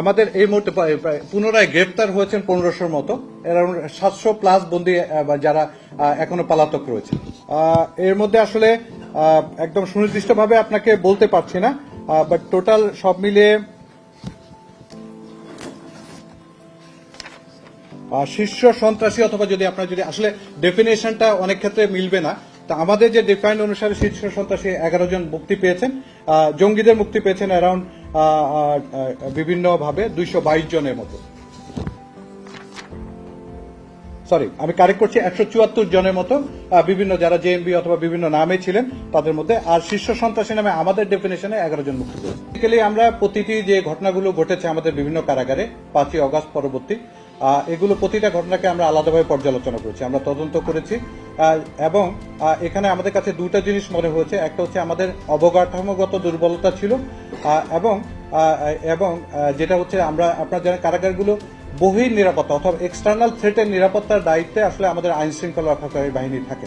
আমাদের এই মুহূর্তে পুনরায় গ্রেপ্তার হয়েছেন পনেরোশোর মতো। অ্যারাউন্ড সাতশো প্লাস বন্দি যারা এখনও পালাতক রয়েছে এর মধ্যে আসলে একদম সুনির্দিষ্টভাবে আপনাকে বলতে পারছি না বাট টোটাল সব মিলিয়ে শীর্ষ সন্ত্রাসী অথবা যদি আপনার যদি আসলে ডেফিনেশনটা অনেক ক্ষেত্রে মিলবে না, তা আমাদের যে ডিফাইন্ড অনুসারে শীর্ষ সন্ত্রাসী এগারো জন মুক্তি পেয়েছেন জঙ্গিদের মুক্তি পেয়েছেন অ্যারাউন্ড বিভিন্ন ভাবে দুইশো বাইশ জনের মতো। সরি আমি কারেক্ট করছি, একশো চুয়াত্তর জনের মতো বিভিন্ন যারা জেএমবি অথবা বিভিন্ন নামে ছিলেন, তাদের মধ্যে, আর শীর্ষ সন্ত্রাসী নামে আমাদের ডেফিনেশনে এগারো জন মুক্তি পেয়েছে আমরা প্রতিটি যে ঘটনাগুলো ঘটেছে আমাদের বিভিন্ন কারাগারে, পাঁচই অগাস্ট পরবর্তী এগুলো প্রতিটা ঘটনাকে আমরা আলাদাভাবে পর্যালোচনা করেছি, আমরা তদন্ত করেছি এবং এখানে আমাদের কাছে দুটো জিনিস মনে হয়েছে, একটা হচ্ছে আমাদের অবকাঠামোগত দুর্বলতা ছিল এবং এবং যেটা হচ্ছে আমরা, আপনার জানেন কারাগারগুলো বহির নিরাপত্তা অথবা এক্সটার্নাল থ্রেটের নিরাপত্তার দায়িত্বে আসলে আমাদের আইন শৃঙ্খলা রক্ষাকারী বাহিনী থাকে।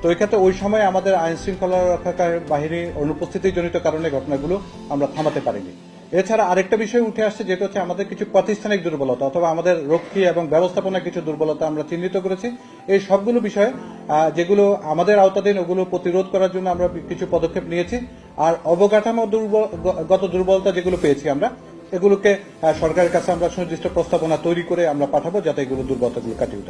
তো এই ক্ষেত্রে ওই সময় আমাদের আইন শৃঙ্খলা রক্ষাকারী বাহিনীর অনুপস্থিতিজনিত কারণে ঘটনাগুলো আমরা থামাতে পারিনি। এছাড়া আরেকটা বিষয় উঠে আসছে, যেটা হচ্ছে আমাদের কিছু প্রাতিষ্ঠানিক দুর্বলতা অথবা আমাদের রক্ষী এবং ব্যবস্থাপনার কিছু দুর্বলতা আমরা চিহ্নিত করেছি। এই সবগুলো বিষয়ে যেগুলো আমাদের আওতাধীন ওগুলো প্রতিরোধ করার জন্য আমরা কিছু পদক্ষেপ নিয়েছি। আর অবকাঠামো গত দুর্বলতা যেগুলো পেয়েছি আমরা, এগুলোকে সরকারের কাছে আমরা সুনির্দিষ্ট প্রস্তাবনা তৈরি করে আমরা পাঠাবো যাতে এগুলো দুর্বলতাগুলো কাটিয়ে উঠে।